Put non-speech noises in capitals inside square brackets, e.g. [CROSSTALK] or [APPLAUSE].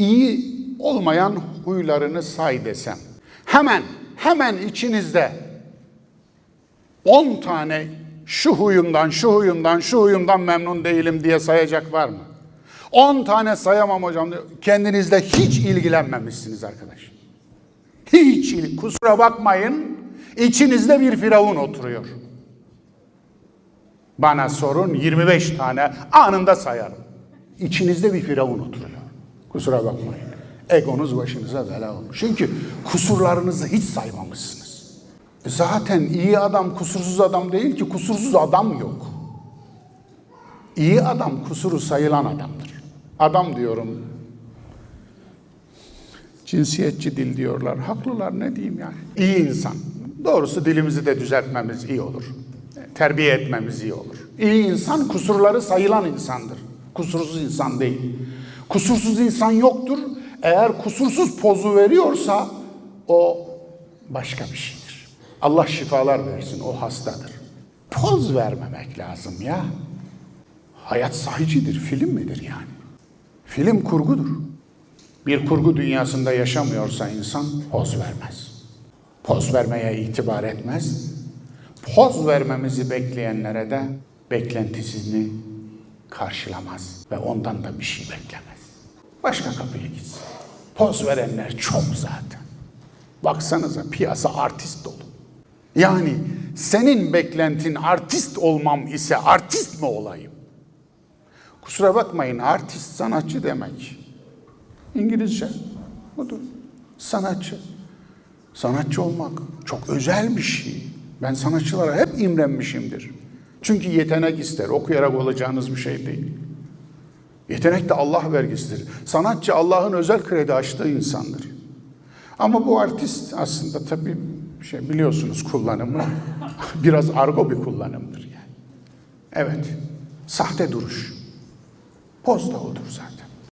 iyi olmayan huylarını say desem. Hemen, hemen içinizde 10 tane şu huyumdan, şu huyumdan, şu huyumdan memnun değilim diye sayacak var mı? 10 tane sayamam hocam. Kendinizle hiç ilgilenmemişsiniz arkadaş. Hiç kusura bakmayın. İçinizde bir firavun oturuyor. Bana sorun 25 tane anında sayarım. İçinizde bir firavun oturuyor. Kusura bakmayın. Egonuz başınıza bela olmuş. Çünkü kusurlarınızı hiç saymamışsınız. Zaten iyi adam kusursuz adam değil ki kusursuz adam yok. İyi adam kusuru sayılan adamdır. Adam diyorum. Cinsiyetçi dil diyorlar. Haklılar ne diyeyim yani. İyi insan. Doğrusu dilimizi de düzeltmemiz iyi olur. Terbiye etmemiz iyi olur. İyi insan kusurları sayılan insandır. Kusursuz insan değil. Kusursuz insan yoktur. Eğer kusursuz pozu veriyorsa o başka bir şeydir. Allah şifalar versin o hastadır. Poz vermemek lazım ya. Hayat sahicidir, film midir yani? Film kurgudur. Bir kurgu dünyasında yaşamıyorsa insan poz vermez. Poz vermeye itibar etmez. Poz vermemizi bekleyenlere de beklentisini karşılamaz ve ondan da bir şey beklemez. Başka kapıya gitsin. Poz verenler çok zaten. Baksanıza piyasa artist dolu. Yani senin beklentin artist olmam ise artist mi olayım? Kusura bakmayın artist sanatçı demek. İngilizce budur. Sanatçı. Sanatçı olmak çok özel bir şey. Ben sanatçılara hep imrenmişimdir. Çünkü yetenek ister. Okuyarak olacağınız bir şey değil. Yetenek de Allah vergisidir. Sanatçı Allah'ın özel kredi açtığı insandır. Ama bu artist aslında tabii şey biliyorsunuz kullanımı [LAUGHS] biraz argo bir kullanımdır yani. Evet. Sahte duruş. Poz da odur zaten.